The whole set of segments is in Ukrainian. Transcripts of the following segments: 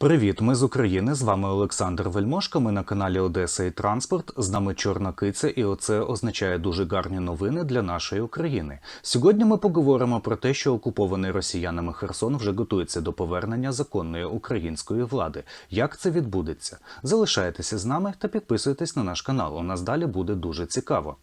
Привіт, ми з України. З вами Олександр Вельмошко. Ми на каналі Одеса і Транспорт. З нами Чорна Киця, і оце означає дуже гарні новини для нашої України. Сьогодні ми поговоримо про те, що окупований росіянами Херсон вже готується до повернення законної української влади. Як це відбудеться? Залишайтеся з нами та підписуйтесь на наш канал. У нас далі буде дуже цікаво.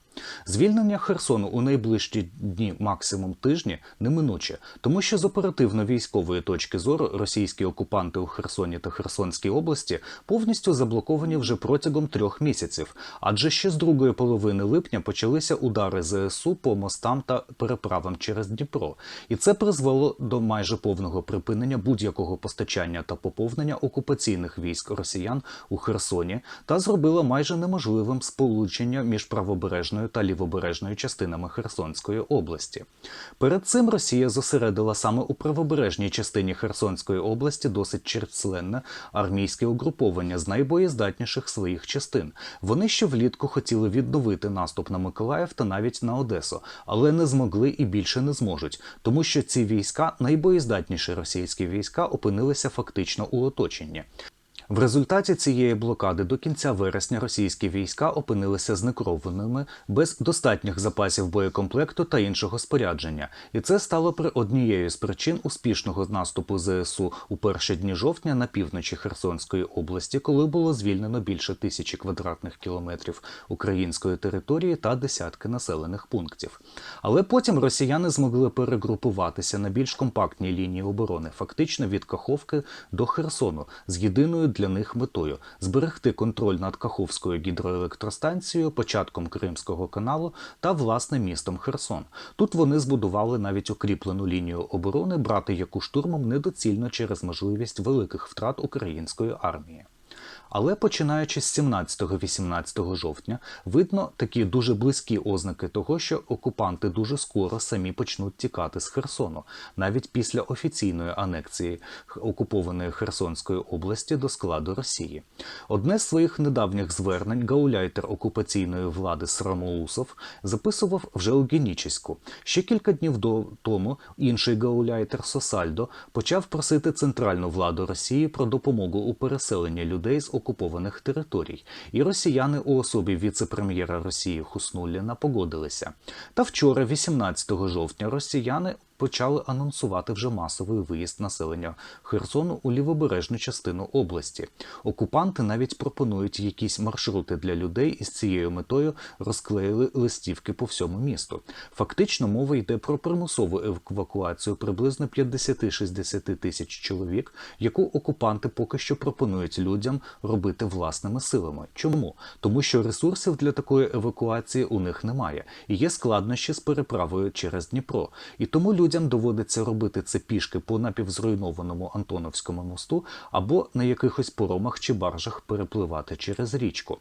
Звільнення Херсону у найближчі дні, максимум тижні, неминуче, тому що з оперативно-військової точки зору російські окупанти у Херсоні та Херсонській області повністю заблоковані вже протягом трьох місяців, адже ще з другої половини липня почалися удари ЗСУ по мостам та переправам через Дніпро, і це призвело до майже повного припинення будь-якого постачання та поповнення окупаційних військ росіян у Херсоні та зробило майже неможливим сполучення між правобережною та лівобережною частинами Херсонської області. Перед цим Росія зосередила саме у правобережній частині Херсонської області досить численне армійське угруповання з найбоєздатніших своїх частин. Вони ще влітку хотіли відновити наступ на Миколаїв та навіть на Одесу, але не змогли і більше не зможуть, тому що ці війська, найбоєздатніші російські війська, опинилися фактично у оточенні. В результаті цієї блокади до кінця вересня російські війська опинилися знекрованими без достатніх запасів боєкомплекту та іншого спорядження, і це стало при однією з причин успішного наступу ЗСУ у перші дні жовтня на півночі Херсонської області, коли було звільнено більше тисячі квадратних кілометрів української території та десятки населених пунктів. Але потім росіяни змогли перегрупуватися на більш компактній лінії оборони, фактично від Каховки до Херсону, з єдиною для них метою зберегти контроль над Каховською гідроелектростанцією, початком Кримського каналу та власне містом Херсон. Тут вони збудували навіть укріплену лінію оборони, брати яку штурмом недоцільно через можливість великих втрат української армії. Але починаючи з 17-18 жовтня, видно такі дуже близькі ознаки того, що окупанти дуже скоро самі почнуть тікати з Херсону, навіть після офіційної анексії окупованої Херсонської області до складу Росії. Одне з своїх недавніх звернень гауляйтер окупаційної влади Срамоусов записував вже у Генічеську. Ще кілька днів до тому інший гауляйтер Сосальдо почав просити центральну владу Росії про допомогу у переселенні людей з окупованих територій, і росіяни у особі віце-прем'єра Росії Хуснулліна погодилися. Та вчора, 18 жовтня, росіяни почали анонсувати вже масовий виїзд населення Херсону у лівобережну частину області. Окупанти навіть пропонують якісь маршрути для людей і з цією метою розклеїли листівки по всьому місту. Фактично мова йде про примусову евакуацію приблизно 50-60 тисяч чоловік, яку окупанти поки що пропонують людям робити власними силами. Чому? Тому що ресурсів для такої евакуації у них немає, і є складнощі з переправою через Дніпро. І тому людям доводиться робити це пішки по напівзруйнованому Антоновському мосту або на якихось поромах чи баржах перепливати через річку.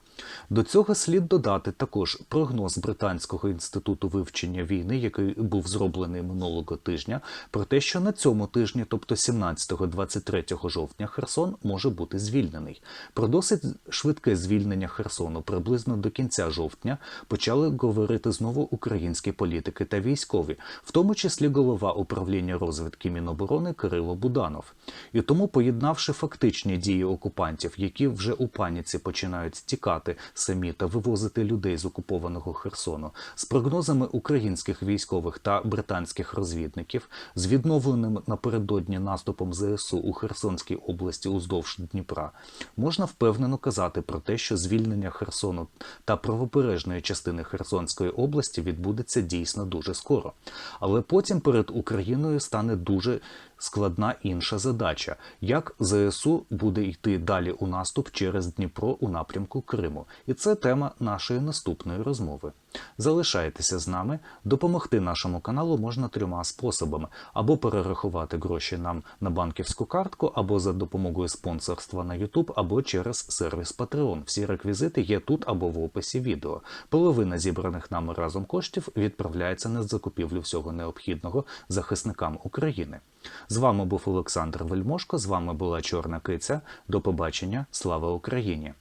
До цього слід додати також прогноз Британського інституту вивчення війни, який був зроблений минулого тижня, про те, що на цьому тижні, тобто 17-23 жовтня, Херсон може бути звільнений. Про досить швидке звільнення Херсону приблизно до кінця жовтня почали говорити знову українські політики та військові, в тому числі голова управління розвідки Міноборони Кирило Буданов. І тому, поєднавши фактичні дії окупантів, які вже у паніці починають тікати самі та вивозити людей з окупованого Херсону, з прогнозами українських військових та британських розвідників, з відновленим напередодні наступом ЗСУ у Херсонській області уздовж Дніпра, можна впевнено казати про те, що звільнення Херсону та правобережної частини Херсонської області відбудеться дійсно дуже скоро. Але потім перед Україною стане дуже складна інша задача: як ЗСУ буде йти далі у наступ через Дніпро у напрямку Криму. І це тема нашої наступної розмови. Залишайтеся з нами. Допомогти нашому каналу можна трьома способами: або перерахувати гроші нам на банківську картку, або за допомогою спонсорства на YouTube, або через сервіс Patreon. Всі реквізити є тут або в описі відео. Половина зібраних нами разом коштів відправляється на закупівлю всього необхідного захисникам України. З вами був Олександр Вельмошко. З вами була Чорна Киця. До побачення. Слава Україні!